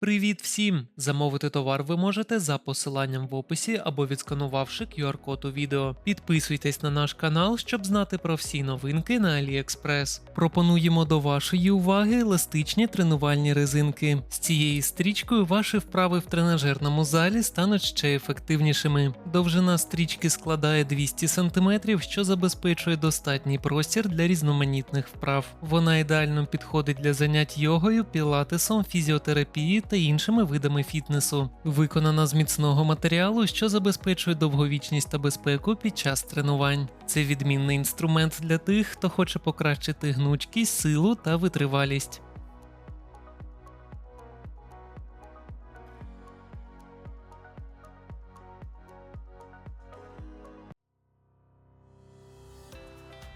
Привіт всім! Замовити товар ви можете за посиланням в описі або відсканувавши QR-код у відео. Підписуйтесь на наш канал, щоб знати про всі новинки на AliExpress. Пропонуємо до вашої уваги еластичні тренувальні резинки. З цією стрічкою ваші вправи в тренажерному залі стануть ще ефективнішими. Довжина стрічки складає 200 см, що забезпечує достатній простір для різноманітних вправ. Вона ідеально підходить для занять йогою, пілатесом, фізіотерапії та іншими видами фітнесу. Виконана з міцного матеріалу, що забезпечує довговічність та безпеку під час тренувань. Це відмінний інструмент для тих, хто хоче покращити гнучкість, силу та витривалість.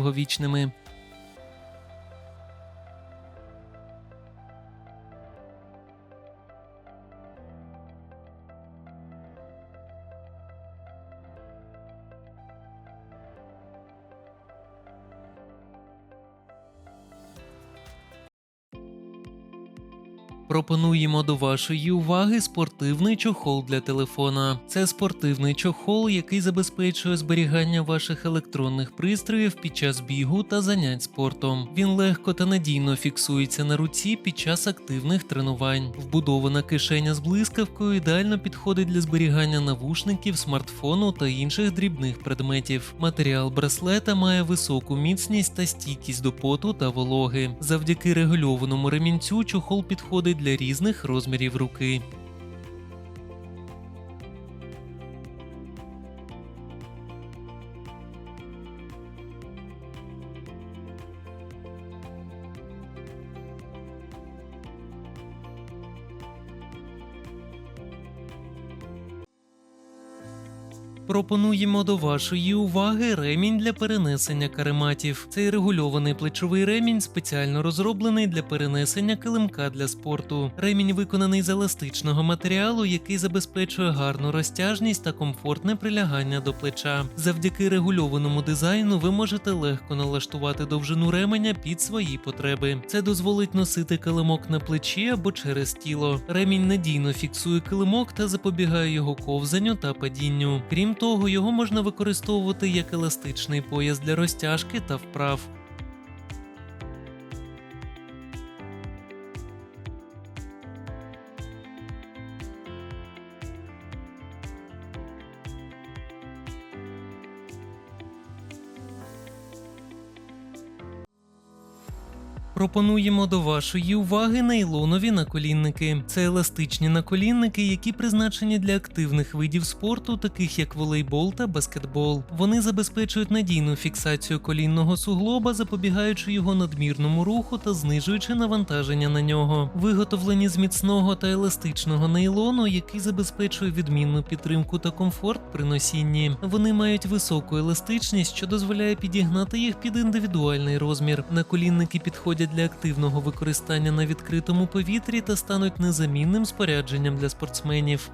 довговічними. Пропонуємо до вашої уваги спортивний чохол для телефона. Це спортивний чохол, який забезпечує зберігання ваших електронних пристроїв під час бігу та занять спортом. Він легко та надійно фіксується на руці під час активних тренувань. Вбудована кишеня з блискавкою ідеально підходить для зберігання навушників, смартфону та інших дрібних предметів. Матеріал браслета має високу міцність та стійкість до поту та вологи. Завдяки регульованому ремінцю чохол підходить для різних розмірів руки. Пропонуємо до вашої уваги ремінь для перенесення карематів. Цей регульований плечовий ремінь спеціально розроблений для перенесення килимка для спорту. Ремінь виконаний з еластичного матеріалу, який забезпечує гарну розтяжність та комфортне прилягання до плеча. Завдяки регульованому дизайну ви можете легко налаштувати довжину ременя під свої потреби. Це дозволить носити килимок на плечі або через тіло. Ремінь надійно фіксує килимок та запобігає його ковзанню та падінню. Крім того, його можна використовувати як еластичний пояс для розтяжки та вправ. Пропонуємо до вашої уваги нейлонові наколінники. Це еластичні наколінники, які призначені для активних видів спорту, таких як волейбол та баскетбол. Вони забезпечують надійну фіксацію колінного суглоба, запобігаючи його надмірному руху та знижуючи навантаження на нього. Виготовлені з міцного та еластичного нейлону, який забезпечує відмінну підтримку та комфорт при носінні. Вони мають високу еластичність, що дозволяє підігнати їх під індивідуальний розмір. Наколінники підходять для активного використання на відкритому повітрі та стануть незамінним спорядженням для спортсменів.